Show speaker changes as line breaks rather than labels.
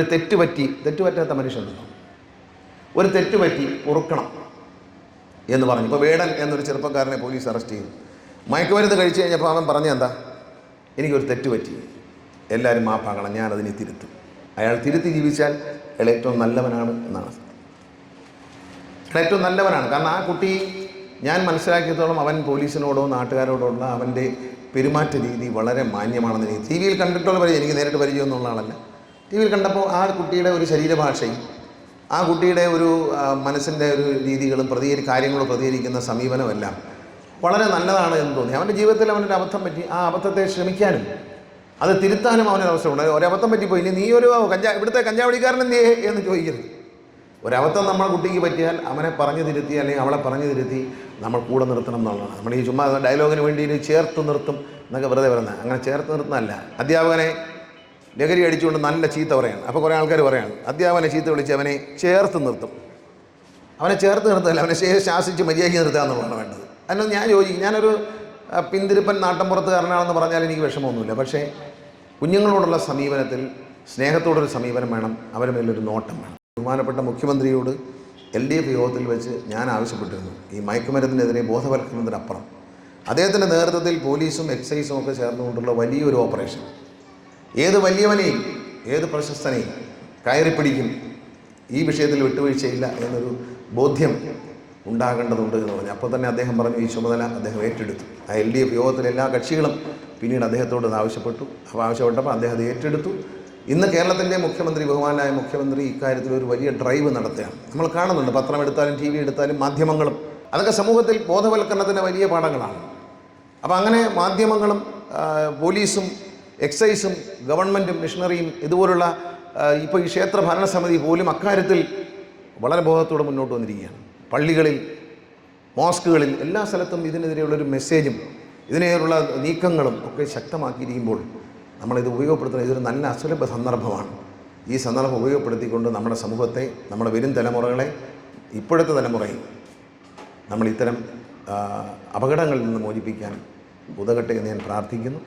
ഒരു തെറ്റുപറ്റി തെറ്റുപറ്റാത്ത തെറ്റ് പറ്റാത്ത മനുഷ്യനുണ്ടോ ഒരു തെറ്റുപറ്റി ഉറുക്കണം എന്ന് പറഞ്ഞു. ഇപ്പോൾ വേടൻ എന്നൊരു ചെറുപ്പക്കാരനെ പോലീസ് അറസ്റ്റ് ചെയ്തു. മയക്കുമരുന്ന് കഴിച്ചു കഴിഞ്ഞപ്പോൾ അവൻ പറഞ്ഞ എന്താ? എനിക്കൊരു തെറ്റുപറ്റി. എല്ലാവരും മാപ്പാക്കണം ഞാനതിനെ തിരുത്തും. അയാൾ തിരുത്തി ജീവിച്ചാൽ അയാൾ ഏറ്റവും നല്ലവനാണ് എന്നാണ് ഏറ്റവും നല്ലവനാണ്. കാരണം ആ കുട്ടി ഞാൻ മനസ്സിലാക്കിയത്തോളം അവൻ പോലീസിനോടോ നാട്ടുകാരോടോ ഉള്ള അവന്റെ പെരുമാറ്റ രീതി വളരെ മാന്യമാണെന്ന് ടി വിയിൽ കണ്ടിട്ടുള്ള പരിചയം എനിക്ക് നേരിട്ട് പരിചയമൊന്നുള്ള ആളല്ല. ടി വിയിൽ കണ്ടപ്പോൾ ആ കുട്ടിയുടെ ഒരു ശരീരഭാഷയും ആ കുട്ടിയുടെ ഒരു മനസ്സിന്റെ ഒരു രീതികളും പ്രതികരി കാര്യങ്ങളും പ്രതികരിക്കുന്ന സമീപനമെല്ലാം വളരെ നല്ലതാണ് എന്ന് തോന്നി. അവന്റെ ജീവിതത്തിൽ അവനൊരു അബദ്ധം പറ്റി ആ അബദ്ധത്തെ ശ്രമിക്കാനും അത് തിരുത്താനും അവനൊരു അവസരമുണ്ട് ഒരബദ്ധം പറ്റിപ്പോയി. ഇനി നീ ഒരു കഞ്ചാ ഇവിടുത്തെ കഞ്ചാവടിക്കാരൻ എന്ത് എന്ന് ചോദിക്കരുത്. ഒരബദ്ധം നമ്മളെ കുട്ടിക്ക് പറ്റിയാൽ അവനെ പറഞ്ഞു തിരുത്തി അല്ലെങ്കിൽ അവളെ പറഞ്ഞു തിരുത്തി നമ്മൾ കൂടെ നിർത്തണം എന്നുള്ളതാണ്. നമ്മൾ ഈ ചുമ്മാ ഡയലോഗിന് വേണ്ടി ചേർത്ത് നിർത്തും എന്നൊക്കെ വെറുതെ പറയുന്നത്. അങ്ങനെ ചേർത്ത് നിർത്തുന്നതല്ല. അധ്യാപകനെ ലഹരി അടിച്ചുകൊണ്ട് നല്ല ചീത്ത പറയാണ്. അപ്പോൾ കുറേ ആൾക്കാർ പറയാണ് അധ്യാപനെ ചീത്ത വിളിച്ച് അവനെ ചേർത്ത് നിർത്തും. അവനെ ചേർത്ത് നിർത്തല്ല അവനെ ശേഷം ശാസിച്ച് മര്യാദയ്ക്ക് നിർത്തുക എന്നുള്ളതാണ് വേണ്ടത്. അതിനൊന്നും ഞാൻ യോജിക്കും ഞാനൊരു പിന്തിരിപ്പൻ നാട്ടിൻപുറത്തുകാരനാണെന്ന് പറഞ്ഞാൽ എനിക്ക് വിഷമമൊന്നുമില്ല. പക്ഷേ കുഞ്ഞുങ്ങളോടുള്ള സമീപനത്തിൽ സ്നേഹത്തോടൊരു സമീപനം വേണം അവരുടെ മേലൊരു നോട്ടം വേണം. ബഹുമാനപ്പെട്ട മുഖ്യമന്ത്രിയോട് എൽ ഡി എഫ് യോഗത്തിൽ വെച്ച് ഞാൻ ആവശ്യപ്പെട്ടിരുന്നു ഈ മയക്കുമരുന്നിനെതിരെ ബോധവൽക്കരണത്തിനപ്പുറം. അദ്ദേഹത്തിന്റെ നേതൃത്വത്തിൽ പോലീസും എക്സൈസും ഒക്കെ ചേർന്നുകൊണ്ടുള്ള വലിയൊരു ഓപ്പറേഷൻ. ഏത് വലിയവനെയും ഏത് പ്രശസ്തനെയും കയറിപ്പിടിക്കും ഈ വിഷയത്തിൽ വിട്ടുവീഴ്ചയില്ല എന്നൊരു ബോധ്യം ഉണ്ടാകേണ്ടതുണ്ട് എന്ന് പറഞ്ഞു. അപ്പോൾ തന്നെ അദ്ദേഹം പറഞ്ഞു ഈ ചുമതല അദ്ദേഹം ഏറ്റെടുത്തു. ആ എൽ ഡി എഫ് യോഗത്തിലെ എല്ലാ കക്ഷികളും പിന്നീട് അദ്ദേഹത്തോട് ആവശ്യപ്പെട്ടു. അപ്പോൾ ആവശ്യപ്പെട്ടപ്പോൾ അദ്ദേഹം അത് ഏറ്റെടുത്തു. ഇന്ന് കേരളത്തിന്റെ മുഖ്യമന്ത്രി ബഹുമാനായ മുഖ്യമന്ത്രി ഇക്കാര്യത്തിൽ ഒരു വലിയ ഡ്രൈവ് നടത്തുകയാണ്. നമ്മൾ കാണുന്നുണ്ട് പത്രം എടുത്താലും ടി വി എടുത്താലും മാധ്യമങ്ങളും. അതൊക്കെ സമൂഹത്തിൽ ബോധവൽക്കരണത്തിന്റെ വലിയ പാഠങ്ങളാണ്. അപ്പോൾ അങ്ങനെ മാധ്യമങ്ങളും പോലീസും എക്സൈസും ഗവൺമെന്റും മിഷണറിയും ഇതുപോലുള്ള ഇപ്പോൾ ഈ ക്ഷേത്ര ഭരണസമിതി പോലും അക്കാര്യത്തിൽ വളരെ ബോധത്തോടെ മുന്നോട്ട് വന്നിരിക്കുകയാണ്. പള്ളികളിൽ മോസ്കുകളിൽ എല്ലാ സ്ഥലത്തും ഇതിനെതിരെയുള്ളൊരു മെസ്സേജും ഇതിനെതിരെയുള്ള നീക്കങ്ങളും ഒക്കെ ശക്തമാക്കിയിരിക്കുമ്പോൾ നമ്മളിത് ഉപയോഗപ്പെടുത്തുന്നത് ഇതൊരു നല്ല അസുലഭ സന്ദർഭമാണ്. ഈ സന്ദർഭം ഉപയോഗപ്പെടുത്തിക്കൊണ്ട് നമ്മുടെ സമൂഹത്തെ നമ്മുടെ വരും തലമുറകളെ ഇപ്പോഴത്തെ തലമുറയെ നമ്മൾ ഇത്തരം അപകടങ്ങളിൽ നിന്ന് മോചിപ്പിക്കാൻ ഉതകട്ടെ എന്ന് ഞാൻ പ്രാർത്ഥിക്കുന്നു.